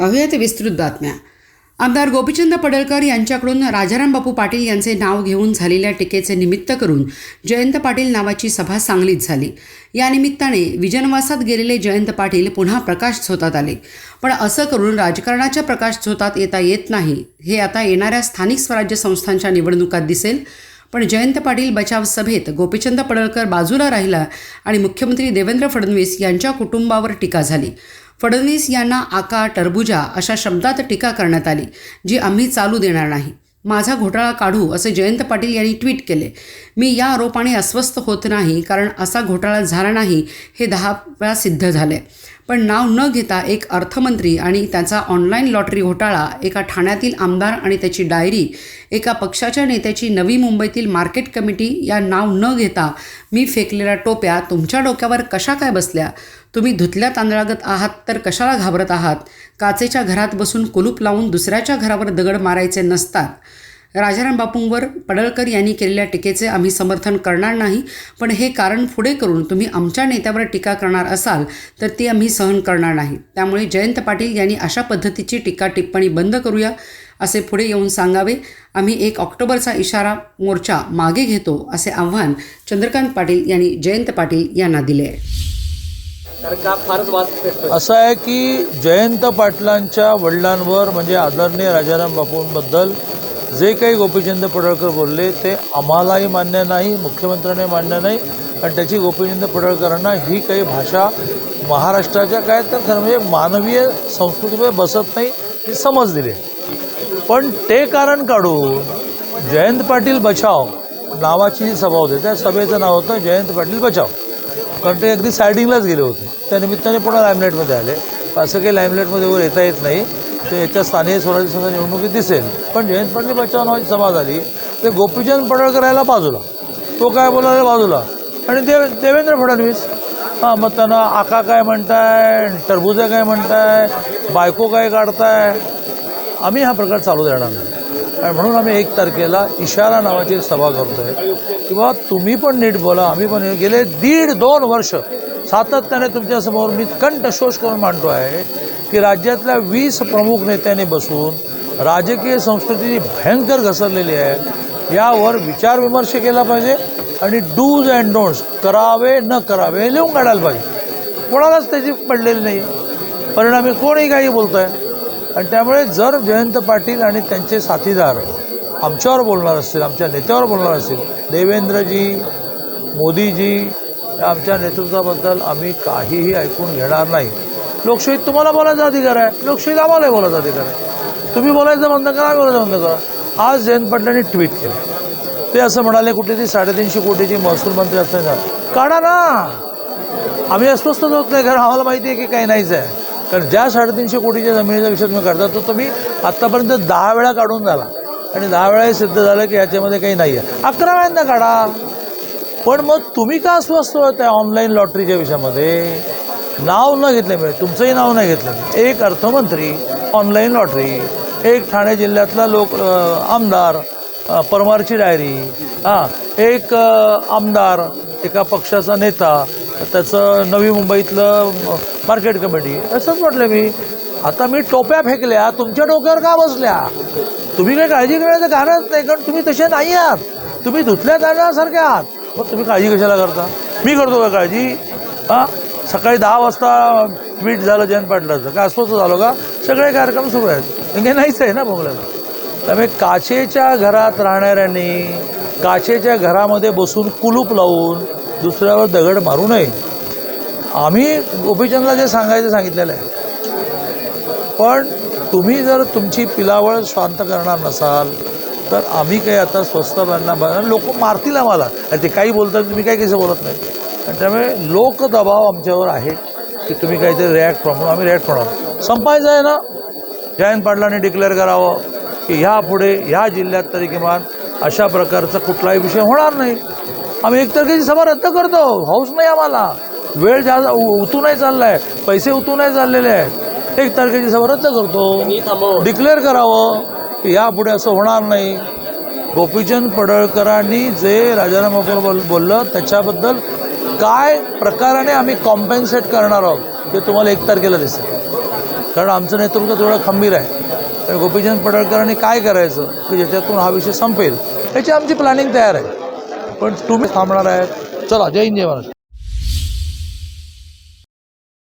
पाहूयात विस्तृत बातम्या. आमदार गोपीचंद पडळकर यांच्याकडून राजाराम बापू पाटील यांचे नाव घेऊन झालेल्या टीकेचे निमित्त करून जयंत पाटील नावाची सभा सांगलीत झाली. या निमित्ताने विजनवासात गेलेले जयंत पाटील पुन्हा प्रकाश झोतात आले. पण असं करून राजकारणाच्या प्रकाश झोतात येता येत नाही हे आता येणाऱ्या स्थानिक स्वराज्य संस्थांच्या निवडणुकात दिसेल. पण जयंत पाटील बचाव सभेत गोपीचंद पडळकर बाजूला राहिला आणि मुख्यमंत्री देवेंद्र फडणवीस यांच्या कुटुंबावर टीका झाली. फडणवीस यांना आका टरबुजा अशा शब्दात टीका करण्यात आली जी आम्ही चालू देणार नाही. माझा घोटाळा काढू असे जयंत पाटील यांनी ट्विट केले. मी या आरोपाने अस्वस्थ होत नाही कारण असा घोटाळा झाला नाही हे दहा वेळा सिद्ध झाले पण नाव न घेता एक अर्थमंत्री आणि त्याचा ऑनलाईन लॉटरी घोटाळा एका ठाण्यातील आमदार आणि त्याची डायरी एका पक्षाच्या नेत्याची नवी मुंबईतील मार्केट कमिटी या नाव न घेता मी फेकलेल्या टोप्या तुमच्या डोक्यावर कशा काय बसल्या? तुम्ही धुतल्या तांदळागत आहात तर कशाला घाबरत आहात? काचेच्या घरात बसून कुलूप लावून दुसऱ्याच्या घरावर दगड मारायचे नसतात. राजाराम बापूंवर पडळकर यांनी केलेल्या टीकेचे आम्ही समर्थन करणार नाही पण हे कारण पुढे करून तुम्ही आमच्या नेत्यावर टीका करणार असाल तर ती आम्ही सहन करणार नाही. त्यामुळे जयंत पाटील यांनी अशा पद्धतीची टीका टिप्पणी बंद करूया असे पुढे येऊन सांगावे. आम्ही एक ऑक्टोबरचा इशारा मोर्चा मागे घेतो असे आव्हान चंद्रकांत पाटील यांनी जयंत पाटील यांना दिले आहे. असं आहे की जयंत पाटलांच्या वडिलांवर म्हणजे आदरणीय राजाराम बापूंबद्दल जे काही गोपीचंद पडळकर बोलले ते आम्हालाही मान्य नाही मुख्यमंत्र्यांनाही मान्य नाही आणि त्याची गोपीचंद पडळकरांना ही काही भाषा महाराष्ट्राच्या काय तर खरं म्हणजे मानवीय संस्कृतीमध्ये बसत नाही ही समज दिली. पण ते कारण काढून जयंत पाटील बचाव नावाची जी सभा होती त्या सभेचं नाव होतं जयंत पाटील बचाव. कारण ते अगदी सायडिंगलाच गेले होते. त्या निमित्ताने पुन्हा लाईमलाईटमध्ये आले. असं काही लाईमलाईटमध्ये वर येता येत नाही. ते येत्या स्थानिक स्वराज्य संस्था निवडणुकीत दिसेल. पण जयंत पाटील बचाव नावाची सभा झाली. ते गोपीचंद पडळकर यायला बाजूला. तो काय बोलायला बाजूला. आणि देव देवेंद्र फडणवीस. हां मग त्यांना आका काय म्हणताय टरबुजा काय म्हणताय बायको काय काढताय? आम्ही हा प्रकार चालू देणार नाही. आणि म्हणून आम्ही एक तारखेला इशारा नावाची एक सभा करतोय. किंवा तुम्ही पण नीट बोला. आम्ही पण गेले दीड दोन वर्ष सातत्याने तुमच्यासमोर मी कंठशोष करून मांडतो आहे की राज्यातल्या वीस प्रमुख नेत्यांनी बसून राजकीय संस्कृती भयंकर घसरलेली आहे. यावर विचारविमर्श केला पाहिजे आणि डूज अँड डोंट्स करावे न करावे हे लिहून काढायला पाहिजे. कोणालाच त्याची पडलेली नाही. परिणामी कोणीही काही बोलत आहे आणि त्यामुळे जर जयंत पाटील आणि त्यांचे साथीदार आमच्यावर बोलणार असतील आमच्या नेत्यावर बोलणार असतील देवेंद्रजी मोदीजी आमच्या नेतृत्वाबद्दल आम्ही काहीही ऐकून घेणार नाही. लोकशाहीत तुम्हाला बोलायचा अधिकार आहे. लोकशाहीत आम्हालाही बोलायचा अधिकार आहे. तुम्ही बोलायचं बंद करा आम्ही बोलायचं बंद करा. आज जयंत पाटलांनी ट्विट केलं. ते असं म्हणाले कुठे ती साडेतीनशे कोटीची महसूल मंत्री असताना. काढा ना! आम्ही अस्वस्थ होत नाही कारण आम्हाला माहिती आहे की काही नाहीच आहे. कारण ज्या साडेतीनशे कोटीच्या जमिनीचा विषय तुम्ही करता तो तुम्ही आत्तापर्यंत दहा वेळा काढून झाला. आणि दहा वेळा हे सिद्ध झालं की याच्यामध्ये काही नाही आहे अकरा वेळांना काढा. पण मग तुम्ही का अस्वस्थ होत आहे ऑनलाईन लॉटरीच्या विषयामध्ये? नाव न घेतले मिळेल तुमचंही नाव नाही घेतलं म्हणजे. एक अर्थमंत्री ऑनलाईन लॉटरी. एक ठाणे जिल्ह्यातला लोक आमदार परमारची डायरी. हां एक आमदार एका पक्षाचा नेता त्याचं नवी मुंबईतलं मार्केट कमिटी असंच म्हटलं मी. आता मी टोप्या फेकल्या तुमच्या डोक्यावर का बसल्या? तुम्ही काही काळजी करण्याचं कारणच नाही कारण तुम्ही तसे नाही आहात. तुम्ही धुतल्या जाण्यासारखे आहात. मग तुम्ही काळजी कशाला करता? मी करतो का काळजी? हां? सकाळी दहा वाजता ट्वीट झालं जयंत पाटलाचं का अस्वस्थ झालो का? सगळे कार्यक्रम सुरू आहेत. हे नाहीच आहे ना बंगल्याला त्यामुळे काचेच्या घरात राहणाऱ्यांनी काचेच्या घरामध्ये बसून कुलूप लावून दुसऱ्यावर दगड मारू नये. आम्ही गोपीचंदला जे सांगायचं सांगितलेलं आहे. पण तुम्ही जर तुमची पिलावळ शांत करणार नसाल तर आम्ही काही आता स्वस्त बांधणार लोक मारतील आम्हाला. ते काही बोलतात तुम्ही काही कसं बोलत नाही? आणि त्यामुळे लोकदबाव आमच्यावर आहे की तुम्ही काहीतरी रिॲक्ट म्हणून आम्ही रिॲक्ट होणार संपायचं आहे ना? जयंत पाटलांनी डिक्लेअर करावं की ह्यापुढे ह्या जिल्ह्यात तरी किमान अशा प्रकारचा कुठलाही विषय होणार नाही. आम्ही एक तारखेची सभा रद्द करतो. हौस नाही आम्हाला. वेळ जा उतू नाही चालला आहे पैसे उतू नाही चाललेले आहेत. एक तारखेची सभा रद्द. करतो. डिक्लेअर करावं. यापुढे असं होणार नाही. गोपीचंद पडळकरांनी जे राजाराम बोल बोललं त्याच्याबद्दल काय प्रकाराने आम्ही कॉम्पेन्सेट करणार आहोत ते तुम्हाला एक तारखेला दिसेल. कारण आमचं नेतृत्व थोडं खंबीर आहे. तर गोपीचंद पडळकरांनी काय करायचं की ज्याच्यातून हा विषय संपेल याची आमची प्लॅनिंग तयार आहे. पण तुम्ही थांबणार आहेत. चला जय हिंद जय महाराष्ट्र.